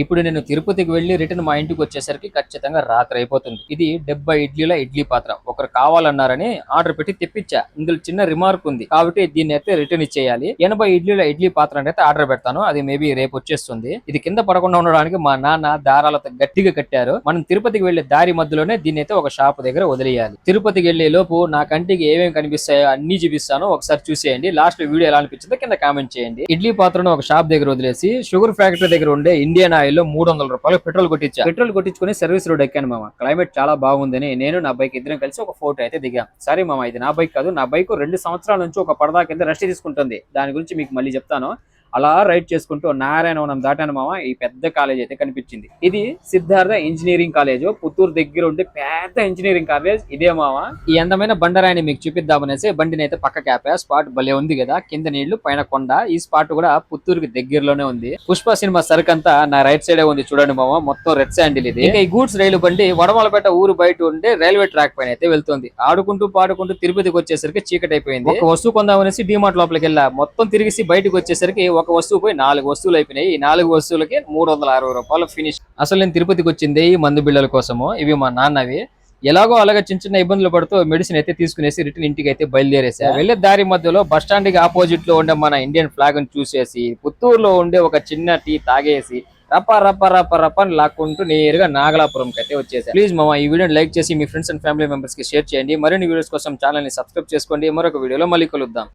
ఇప్పుడు నేను తిరుపతికి వెళ్ళి రిటర్న్ మా ఇంటికి వచ్చేసరికి ఖచ్చితంగా రాత్రి అయిపోతుంది. ఇది డెబ్బై ఇడ్లీల ఇడ్లీ పాత్ర. ఒకరు కావాలన్నారని ఆర్డర్ పెట్టి తెప్పించా. ఇందులో చిన్న రిమార్క్ ఉంది. కాబట్టి దీన్ని అయితే రిటర్న్ ఇచ్చేయాలి. ఎనభై ఇడ్లీల ఇడ్లీ పాత్ర అయితే ఆర్డర్ పెడతాను. అది మేబీ రేపు వచ్చేస్తుంది. ఇది కింద పడకుండా ఉండడానికి మా నాన్న దారాలతో గట్టిగా కట్టారు. మనం తిరుపతికి వెళ్ళే దారి మధ్యలోనే దీన్ని అయితే ఒక షాప్ దగ్గర వదిలేయాలి. తిరుపతికి వెళ్ళే లోపు నా కంటికి ఏమేమి కనిపిస్తాయో అన్ని చూపిస్తాను. ఒకసారి చూసేయండి. లాస్ట్ వీడియో ఎలా అనిపించిందో కింద కామెంట్ చేయండి. ఇడ్లీ పాత్రను ఒక షాప్ దగ్గర వదిలేసి షుగర్ ఫ్యాక్టరీ దగ్గర ఉండే ఇండియన్ ఆయిల్ మూడు వందల రూపాయలు పెట్రోల్ కొట్టించా. పెట్రోల్ కొట్టించుకుని సర్వీస్ రోడ్ ఎక్కాను మామ. క్లైమేట్ చాలా బాగుందని నేను నా బైక్ ఇద్దరం కలిసి ఒక ఫోటో అయితే దిగాం. సరే మామ ఇది నా బైక్ కాదు నా బైక్ రెండు సంవత్సరాల నుంచి ఒక పడదా కింద రెస్ట్ తీసుకుంటుంది. దాని గురించి మీకు మళ్ళీ చెప్తాను. అలా రైడ్ చేసుకుంటూ నారాయణవనం దాటాను మామ ఈ పెద్ద కాలేజ్ అయితే కనిపించింది. ఇది సిద్ధార్థ ఇంజనీరింగ్ కాలేజ్ పుత్తూరు దగ్గర ఉండే పెద్ద ఇంజనీరింగ్ కాలేజ్ ఇదే మామ ఈ అందమైన బండరాయిని మీకు చూపిద్దామనేసి బండిని అయితే పక్క క్యాపా స్పాట్ భలే ఉంది కదా కింద నీళ్ళు పైన కొండ. ఈ స్పాట్ కూడా పుత్తూరుకి దగ్గరలోనే ఉంది. పుష్ప సినిమా సరుకు అంతా నా రైట్ సైడే ఉంది చూడండి మామ మొత్తం రెడ్ శాండిల్ ఇది. ఇంకా ఈ గూడ్స్ రైలు బండి వడమలపేట ఊరు బయట ఉండే రైల్వే ట్రాక్ పైన అయితే వెళ్తుంది. ఆడుకుంటూ పాడుకుంటూ తిరుపతికి వచ్చేసరికి చీకటి అయిపోయింది ఒక వస్తువు కొందామనేసి డిమార్ట్ లోపలికి వెళ్ళా. మొత్తం తిరిగేసి బయటకు వచ్చేసరికి ఒక వస్తువు పోయి నాలుగు వస్తువులు అయిపోయినాయి. ఈ నాలుగు వస్తువులకి మూడు వందల అరవై రూపాయలు ఫినిష్ అసలు నేను తిరుపతికి వచ్చింది ఈ మందు బిళ్ళల కోసము. ఇవి మా నాన్నవి. ఎలాగో అలాగే చిన్న చిన్న ఇబ్బందులు పడుతూ మెడిసిన్ అయితే తీసుకునేసి రిటర్న్ ఇంటికి అయితే బయలుదేరేసా. వెళ్ళే దారి మధ్యలో బస్ స్టాండ్కి ఆపోజిట్లో ఉండే మన ఇండియన్ ఫ్లాగ్ని చూసేసి పుత్తూరులో ఉండే ఒక చిన్న టీ తాగేసి రప్ప రప్ప రప్ప రప్ప అని లాక్కుంటూ నేరుగా నాగలాపురంకి అయితే వచ్చేసా. ప్లీజ్ మామ ఈ వీడియోని లైక్ చేసి మీ ఫ్రెండ్స్ అండ్ ఫ్యామిలీ మెంబర్స్కి షేర్ చేయండి. మరిన్ని వీడియోస్ కోసం ఛానల్ని సబ్స్క్రైబ్ చేసుకోండి. మరొక వీడియోలో మళ్ళీ కలుద్దాం.